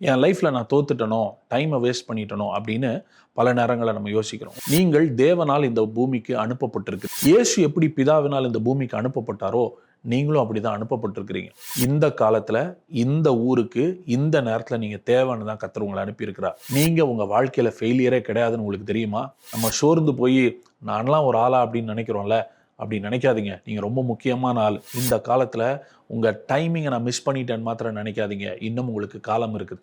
என் லைஃப்பில் நான் தோத்துட்டனோ டைமை வேஸ்ட் பண்ணிட்டனோ அப்படின்னு பல நேரங்களை நம்ம யோசிக்கிறோம். நீங்கள் தேவனால் இந்த பூமிக்கு அனுப்பப்பட்டிருக்கு. இயேசு எப்படி பிதாவினால் இந்த பூமிக்கு அனுப்பப்பட்டாரோ நீங்களும் அப்படி தான் அனுப்பப்பட்டிருக்கிறீங்க. இந்த காலத்தில் இந்த ஊருக்கு இந்த நேரத்தில் நீங்கள் தேவைன்னு தான் கத்தர் உங்களை அனுப்பியிருக்கிறார். நீங்கள் உங்கள் வாழ்க்கையில் ஃபெயிலியரே கிடையாதுன்னு உங்களுக்கு தெரியுமா? நம்ம சோர்ந்து போய் நான்லாம் ஒரு ஆளா அப்படின்னு நினைக்கிறோம்ல அப்படி நினைக்காதீங்க. நீங்கள் ரொம்ப முக்கியமான ஆள். இந்த காலத்தில் உங்கள் டைமிங்கை நான் மிஸ் பண்ணிட்டேன்னு மாத்திரம் நினைக்காதீங்க. இன்னும் உங்களுக்கு காலம் இருக்குது.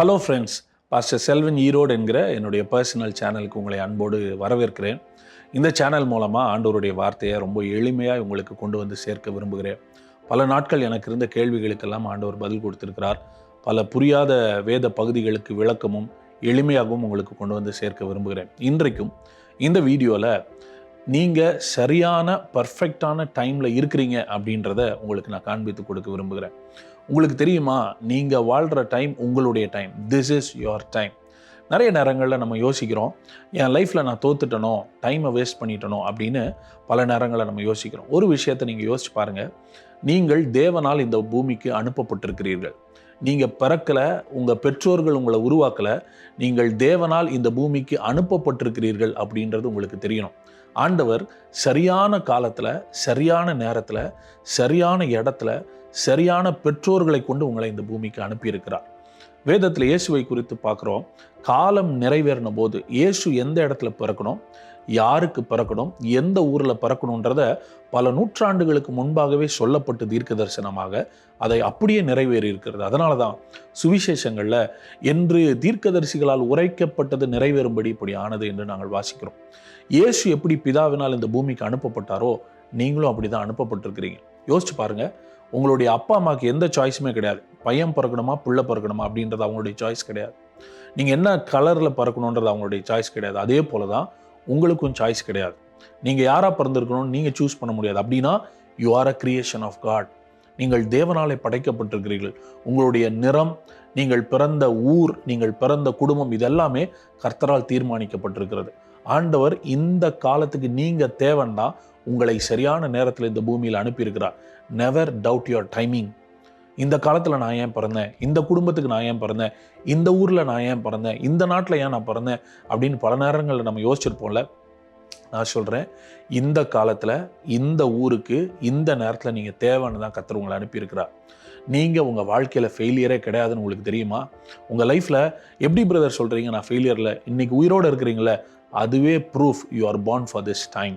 Hello friends pastor Selvan Erode என்கிற என்னுடைய பர்சனல் சேனலுக்கு உங்களை அன்போடு வரவேற்கிறேன். இந்த சேனல் மூலமாக ஆண்டோருடைய வார்த்தையை ரொம்ப எளிமையாக உங்களுக்கு கொண்டு வந்து சேர்க்க விரும்புகிறேன். பல நாட்கள் எனக்கு இருந்த கேள்விகளுக்கெல்லாம் ஆண்டவர் பதில் கொடுத்திருக்கிறார். பல புரியாத வேத பகுதிகளுக்கு விளக்கமும் எளிமையாகவும் உங்களுக்கு கொண்டு வந்து சேர்க்க விரும்புகிறேன். இன்றைக்கும் இந்த வீடியோவில் நீங்கள் சரியான பர்ஃபெக்டான டைமில் இருக்கிறீங்க அப்படின்றத உங்களுக்கு நான் காண்பித்து கொடுக்க விரும்புகிறேன். உங்களுக்கு தெரியுமா? நீங்கள் வாழ்கிற டைம் உங்களுடைய time this is your time நிறைய நேரங்களில் நம்ம யோசிக்கிறோம் என் லைஃப்பில் நான் தோத்துட்டனோ டைமை வேஸ்ட் பண்ணிட்டனோ? அப்படின்னு பல நேரங்களில் நம்ம யோசிக்கிறோம். ஒரு விஷயத்தை நீங்கள் யோசிச்சு பாருங்கள் நீங்கள் தேவனால் இந்த பூமிக்கு அனுப்பப்பட்டிருக்கிறீர்கள். நீங்கள் பிறக்கலை உங்கள் பெற்றோர்கள் உங்களை உருவாக்கலை நீங்கள் தேவனால் இந்த பூமிக்கு அனுப்பப்பட்டிருக்கிறீர்கள் அப்படின்றது உங்களுக்கு தெரியணும். ஆண்டவர் சரியான காலத்தில் சரியான நேரத்தில் சரியான இடத்துல சரியான பெற்றோர்களை கொண்டு உங்களை இந்த பூமிக்கு அனுப்பியிருக்கிறார். வேதத்தில் இயேசுவை குறித்து பார்க்குறோம். காலம் நிறைவேறின போது இயேசு எந்த இடத்துல பிறக்கணும்? யாருக்கு பிறக்கணும்? எந்த ஊரில் பிறக்கணுன்றத பல நூற்றாண்டுகளுக்கு முன்பாகவே சொல்லப்பட்டு தீர்க்க தரிசனமாக அதை அப்படியே நிறைவேறி இருக்கிறது அதனால தான் சுவிசேஷங்களில் என்று தீர்க்கதரிசிகளால் உரைக்கப்பட்டது நிறைவேறும்படி இப்படி ஆனது என்று நாங்கள் வாசிக்கிறோம். இயேசு எப்படி பிதாவினால் இந்த பூமிக்கு அனுப்பப்பட்டாரோ நீங்களும் அப்படி தான் அனுப்பப்பட்டிருக்கிறீங்க. யோசிச்சு பாருங்க. உங்களுடைய அப்பா அம்மாவுக்கு எந்த சாய்ஸுமே கிடையாது. பையன் பிறக்கணுமா பிள்ளை பிறக்கணுமா அப்படின்றது அவங்களுடைய சாய்ஸ் கிடையாது. நீங்கள் என்ன கலரில் பிறக்கணுன்றது அவங்களுடைய சாய்ஸ் கிடையாது. அதே போல தான் உங்களுக்கும் சாய்ஸ் கிடையாது. நீங்கள் யாராக பிறந்திருக்கணும்னு நீங்கள் சூஸ் பண்ண முடியாது. அப்படின்னா you are a creation of God நீங்கள் தேவனாலே படைக்கப்பட்டிருக்கிறீர்கள். உங்களுடைய நிறம் நீங்கள் பிறந்த ஊர் நீங்கள் பிறந்த குடும்பம் இதெல்லாமே கர்த்தரால் தீர்மானிக்கப்பட்டிருக்கிறது. ஆண்டவர் இந்த காலத்துக்கு நீங்கள் தேவைன்னா உங்களை சரியான நேரத்தில் இந்த பூமியில் அனுப்பியிருக்கிறார். நெவர் டவுட் யுவர் டைமிங் இந்த காலத்தில் நான் ஏன் பிறந்தேன்? இந்த குடும்பத்துக்கு நான் ஏன் பிறந்தேன்? இந்த ஊரில் நான் ஏன் பிறந்தேன்? இந்த நாட்டில் ஏன் நான் பிறந்தேன்? அப்படின்னு பல நேரங்களில் நம்ம யோசிச்சிருப்போம்ல. நான் சொல்கிறேன் இந்த காலத்தில் இந்த ஊருக்கு இந்த நேரத்தில் நீங்கள் தேவைன்னு தான் கத்தர் உங்களை அனுப்பியிருக்கிறார். நீங்கள் உங்கள் வாழ்க்கையில் ஃபெயிலியரே கிடையாதுன்னு உங்களுக்கு தெரியுமா? உங்கள் லைஃப்பில் எப்படி பிரதர் சொல்கிறீங்க நான் ஃபெயிலியரில் இன்றைக்கி உயிரோடு இருக்கிறீங்களே அதுவே proof you are born for this time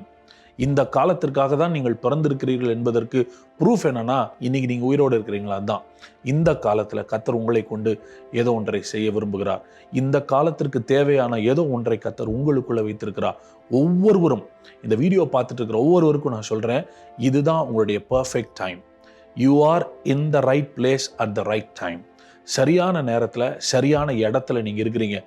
இந்த காலத்திற்காக தான் நீங்கள் பிறந்திருக்கிறீர்கள் என்பதற்கு ப்ரூஃப் என்னன்னா இன்னைக்கு நீங்கள் உயிரோடு இருக்கிறீங்களா? தான் இந்த காலத்தில் கத்தர் உங்களை கொண்டு ஏதோ ஒன்றை செய்ய விரும்புகிறார். இந்த காலத்திற்கு தேவையான ஏதோ ஒன்றை கத்தர் உங்களுக்குள்ளே வைத்திருக்கிறார். ஒவ்வொருவரும் இந்த வீடியோ பார்த்துட்டு இருக்கிற ஒவ்வொருவருக்கும் நான் சொல்கிறேன் இதுதான் உங்களுடைய perfect time you are in the right place at the right time சரியான நேரத்தில் சரியான இடத்துல நீங்கள் இருக்கிறீங்க.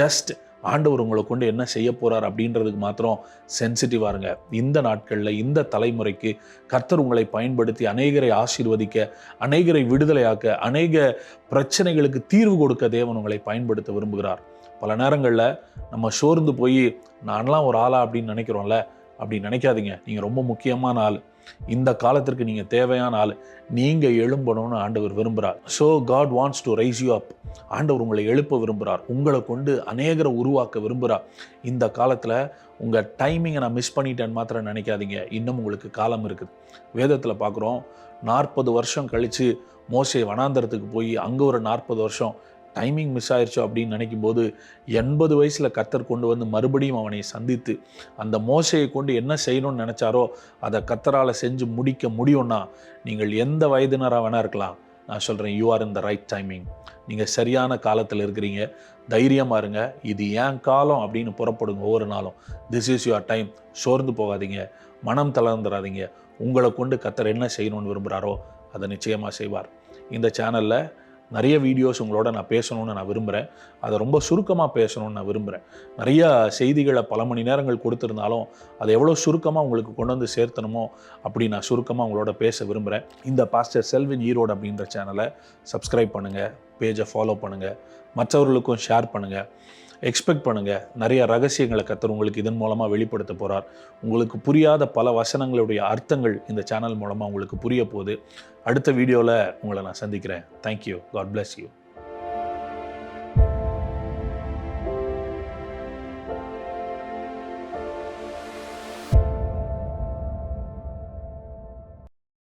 ஜஸ்ட் ஆண்டவர் உங்களை கொண்டு என்ன செய்ய போகிறார் அப்படின்றதுக்கு மாத்திரம் சென்சிட்டிவாக இருங்க. இந்த நாட்களில் இந்த தலைமுறைக்கு கர்த்தர் உங்களை பயன்படுத்தி அநேகரை ஆசீர்வதிக்க அநேகரை விடுதலையாக்க அநேக பிரச்சனைகளுக்கு தீர்வு கொடுக்க தேவன் உங்களை பயன்படுத்த விரும்புகிறார். பல நேரங்களில் நம்ம சோர்ந்து போய் நான்லாம் ஒரு ஆளா அப்படின்னு நினைக்கிறோம்ல? அப்படி நினைக்காதீங்க. நீங்கள் ரொம்ப முக்கியமான ஆள். இந்த காலத்திற்கு நீங்கள் தேவையான ஆள். நீங்கள் எழும்பணும்னு ஆண்டவர் விரும்புகிறார் so God wants to raise you up ஆண்டவர் உங்களை எழுப்ப விரும்புகிறார் உங்களை கொண்டு அநேகரை உருவாக்க விரும்புகிறார் இந்த காலத்தில் உங்கள் டைமிங்கை நான் மிஸ் பண்ணிட்டேன்னு மாத்திரம் நினைக்காதீங்க. இன்னும் உங்களுக்கு காலம் இருக்குது. வேதத்தில் பார்க்குறோம் நாற்பது வருஷம் கழித்து மோசை வனாந்தரத்துக்கு போய் அங்கே ஒரு நாற்பது வருஷம் டைமிங் மிஸ் ஆயிடுச்சோ அப்படின்னு நினைக்கும் போது எண்பது வயசில் கத்தர் கொண்டு வந்து மறுபடியும் அவனை சந்தித்து அந்த மோசையை கொண்டு என்ன செய்யணும்னு நினச்சாரோ அதை கத்தரால் செஞ்சு முடிக்க முடியும்னா நீங்கள் எந்த வயதினராக வேணா இருக்கலாம். நான் சொல்கிறேன் you are in the right timing நீங்கள் சரியான காலத்தில் இருக்கிறீங்க. தைரியமாக இருங்க. இது ஏன் காலம் அப்படின்னு புறப்படுங்க ஒவ்வொரு நாளும். திஸ் இஸ் யுவர் டைம் சோர்ந்து போகாதீங்க. மனம் தளர்ந்துடாதீங்க உங்களை கொண்டு கத்தர் என்ன செய்யணும்னு விரும்புகிறாரோ அதை நிச்சயமாக செய்வார். இந்த சேனலில் நிறைய வீடியோஸ் உங்களோட நான் பேசணும்னு நான் விரும்புகிறேன் அதை ரொம்ப சுருக்கமாக பேசணும்னு நான் விரும்புகிறேன் நிறைய செய்திகளை பல மணி நேரங்கள் கொடுத்துருந்தாலும் அதை எவ்வளோ சுருக்கமாக உங்களுக்கு கொண்டு வந்து சேர்த்தணுமோ அப்படி நான் சுருக்கமாக உங்களோட பேச விரும்புகிறேன் இந்த பாஸ்டர் செல்வின் ஈரோடு அப்படின்ற சேனலை சப்ஸ்கிரைப் பண்ணுங்கள் பேஜை ஃபாலோ பண்ணுங்கள் மற்றவர்களுக்கும் ஷேர் பண்ணுங்கள் எக்ஸ்பெக்ட் பண்ணுங்கள் நிறைய ரகசியங்களை கத்தர் உங்களுக்கு இதன் மூலமாக வெளிப்படுத்த போகிறார் உங்களுக்கு புரியாத பல வசனங்களுடைய அர்த்தங்கள் இந்த சேனல் மூலமாக உங்களுக்கு புரிய போகுது. அடுத்த வீடியோவில் உங்களை நான் சந்திக்கிறேன். Thank you God bless you